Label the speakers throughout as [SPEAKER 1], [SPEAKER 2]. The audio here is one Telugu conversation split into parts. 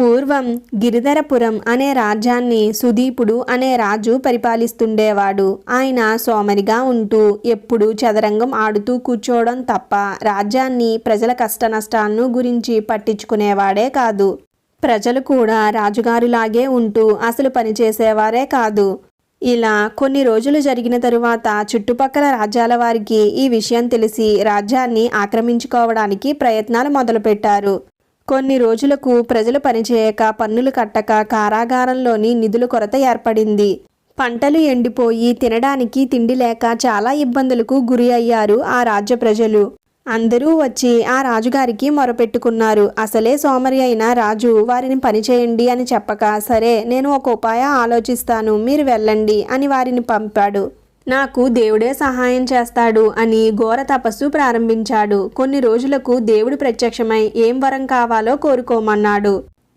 [SPEAKER 1] పూర్వం గిరిధరపురం అనే రాజ్యాన్ని సుదీపుడు అనే రాజు పరిపాలిస్తుండేవాడు. ఆయన సోమరిగా ఉంటూ ఎప్పుడు చదరంగం ఆడుతూ కూర్చోవడం తప్ప రాజ్యాన్ని ప్రజల కష్టనష్టాలను గురించి పట్టించుకునేవాడే కాదు. ప్రజలు కూడా రాజుగారిలాగే ఉంటూ అసలు పనిచేసేవారే కాదు. ఇలా కొన్ని రోజులు జరిగిన తరువాత చుట్టుపక్కల రాజ్యాల వారికి ఈ విషయం తెలిసి రాజ్యాన్ని ఆక్రమించుకోవడానికి ప్రయత్నాలు మొదలుపెట్టారు. కొన్ని రోజులకు ప్రజలు పనిచేయక పన్నులు కట్టక కారాగారంలోని నిధుల కొరత ఏర్పడింది. పంటలు ఎండిపోయి తినడానికి తిండి లేక చాలా ఇబ్బందులకు గురి అయ్యారు ఆ రాజ్య ప్రజలు. అందరూ వచ్చి ఆ రాజుగారికి మొరపెట్టుకున్నారు. అసలే సోమరి అయిన రాజు వారిని పనిచేయండి అని చెప్పక సరే నేను ఒక ఉపాయం ఆలోచిస్తాను మీరు వెళ్ళండి అని వారిని పంపాడు. నాకు దేవుడే సహాయం చేస్తాడు అని ఘోర తపస్సు ప్రారంభించాడు. కొన్ని రోజులకు దేవుడు ప్రత్యక్షమై ఏం వరం కావాలో కోరుకోమన్నాడు.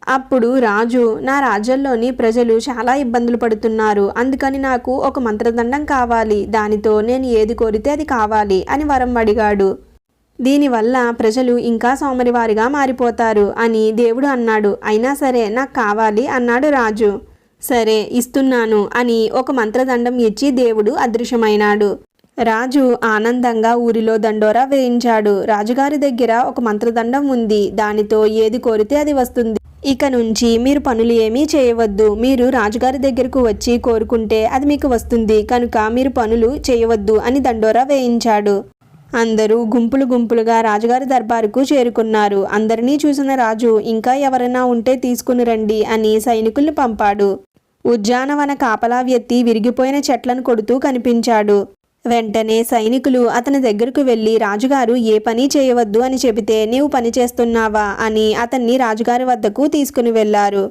[SPEAKER 1] అప్పుడు రాజు నా రాజ్యంలోని ప్రజలు చాలా ఇబ్బందులు పడుతున్నారు. అందుకని నాకు ఒక మంత్రదండం కావాలి. దానితో నేను ఏది కోరితే అది కావాలి అని వరం అడిగాడు. దీనివల్ల ప్రజలు ఇంకా సోమరివారిగా మారిపోతారు అని దేవుడు అన్నాడు. అయినా సరే నాకు కావాలి అన్నాడు రాజు. సరే ఇస్తున్నాను అని ఒక మంత్రదండం ఇచ్చి దేవుడు అదృశ్యమైనాడు. రాజు ఆనందంగా ఊరిలో దండోరా వేయించాడు. రాజుగారి దగ్గర ఒక మంత్రదండం ఉంది. దానితో ఏది కోరితే అది వస్తుంది. ఇక నుంచి మీరు పనులు ఏమీ చేయవద్దు. మీరు రాజుగారి దగ్గరకు వచ్చి కోరుకుంటే అది మీకు వస్తుంది. కనుక మీరు పనులు చేయవద్దు అని దండోరా వేయించాడు. అందరూ గుంపులు గుంపులుగా రాజుగారి దర్బారుకు చేరుకున్నారు. అందరినీ చూసిన రాజు ఇంకా ఎవరైనా ఉంటే తీసుకుని రండి అని సైనికుల్ని పంపాడు. ఉద్యానవన కాపలా వ్యక్తి విరిగిపోయిన చెట్లను కొడుతూ కనిపించాడు. వెంటనే సైనికులు అతని దగ్గరకు వెళ్ళి రాజుగారు ఏ పని చేయవద్దు అని చెబితే నీవు పని చేస్తున్నావా? అని అతన్ని రాజుగారి వద్దకు తీసుకుని వెళ్ళారు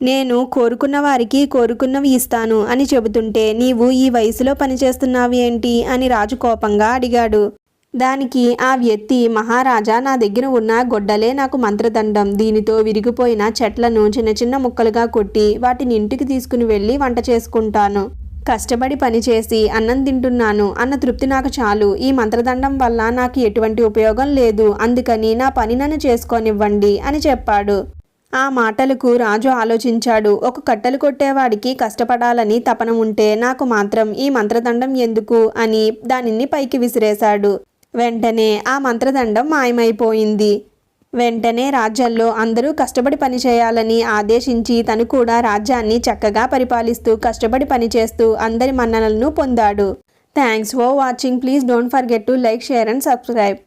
[SPEAKER 1] నేను కోరుకున్న వారికి కోరుకున్నవి ఇస్తాను అని చెబుతుంటే నీవు ఈ వయసులో పనిచేస్తున్నావి ఏంటి అని రాజు కోపంగా అడిగాడు. దానికి ఆ వ్యక్తి మహారాజా నా దగ్గర ఉన్న గొడ్డలే నాకు మంత్రదండం. దీనితో విరిగిపోయిన చెట్లను చిన్న చిన్న ముక్కలుగా కొట్టి వాటిని ఇంటికి తీసుకుని వెళ్ళి వంట చేసుకుంటాను. కష్టపడి పనిచేసి అన్నం తింటున్నాను. అన్న తృప్తి నాకు చాలు. ఈ మంత్రదండం వల్ల నాకు ఎటువంటి ఉపయోగం లేదు. అందుకని నా పని నన్ను చేసుకోనివ్వండి అని చెప్పాడు. ఆ మాటలకు రాజు ఆలోచించాడు. ఒక కట్టెలు కొట్టేవాడికి కష్టపడాలని తపన ఉంటే నాకు మాత్రం ఈ మంత్రదండం ఎందుకు? అని దానిని పైకి విసిరేశాడు. వెంటనే ఆ మంత్రదండం మాయమైపోయింది. వెంటనే రాజ్యంలో అందరూ కష్టపడి పనిచేయాలని ఆదేశించి తను కూడా రాజ్యాన్ని చక్కగా పరిపాలిస్తూ కష్టపడి పనిచేస్తూ అందరి మన్ననలను పొందాడు. Thanks for watching. Please don't forget to like share and subscribe.